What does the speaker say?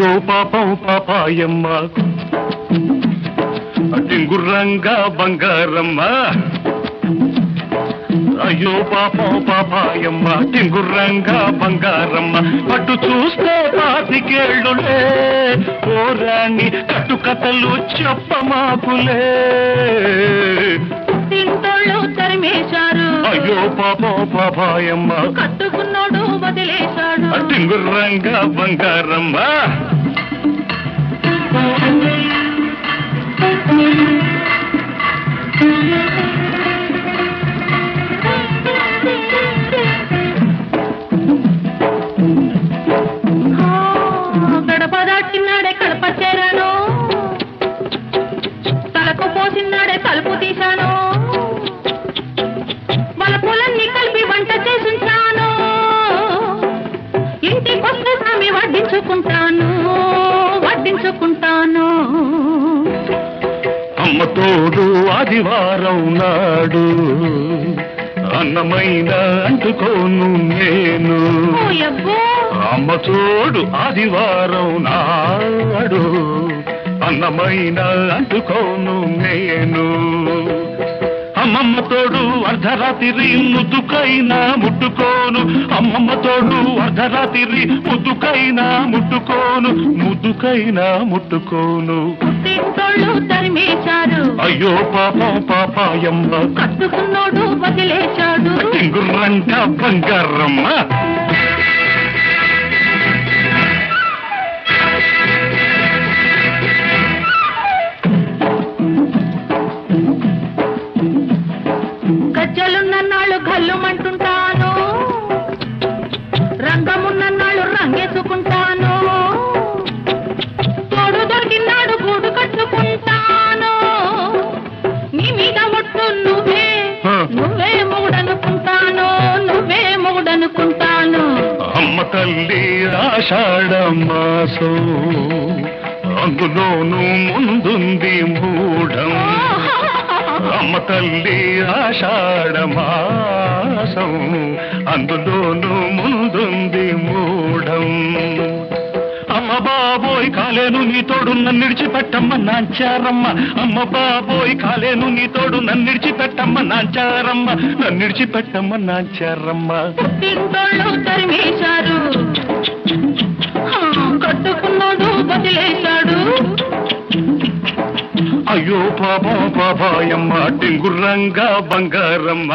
అయ్యో పాపం పాపాయమ్మ. టింగుర్రంగా బంగారమ్మ. అయ్యో పాపం పాపాయమ్మ టింగుర్రంగా బంగారమ్మ. పట్టు చూస్తే పాతికేళ్ళులే ఓరాణి కట్టు కథలు చెప్పమాకులే. తింటోళ్ళు తరిమేశారు. అయ్యో పాపం పాపాయమ్మ. కట్టుకున్నోడు వదిలేశాడు టింగుర్రంగా బంగారమ్మ. ఆ, గడప దాటినాడే కడప చేరాను. తలకు పోసినాడే తలుపు తీశాను. అమ్మ తోడు ఆదివారం నాడు. అన్నమైన అంటుకోను నేను. ఓయబ్బో. అమ్మ తోడు ఆదివారం నాడు. అన్నమైన అంటుకోను నేను. అమ్మమ్మ తోడు అర్ధరాత్రి ముద్దుకైనా ముట్టుకోను. అమ్మమ్మ తోడు అర్ధరాత్రి ముద్దుకైనా ముట్టుకోను. ముద్దుకైనా ముట్టుకోను. అయ్యో పాపం పాపాయమ్మ. కట్టుకున్నోడు వదిలేశాడు. టింగుర్రంట బంగారమ్మ. అనుకుంటాను. అమ్మ తల్లి ఆషాఢ మాసం. అందులోనూ ముందుంది మూఢం. అమ్మ తల్లి ఆషాఢ మాసం. అందులోనూ ముందుంది మూఢం. బాబోయ్ కాలేను నీ తోడు నన్ను విడిచిపెట్టమ్మ నాంచారమ్మ. అమ్మ బాబోయ్ కాలేను నీ తోడు నన్ను విడిచిపెట్టమ్మ నాంచారమ్మ. నన్ను విడిచిపెట్టమ్మ నాంచారమ్మ. తరిమేశారు కట్టుకున్నోడు వదిలేశాడు అయ్యో పాపం పాపాయమ్మ టింగుర్రంగా బంగారమ్మ.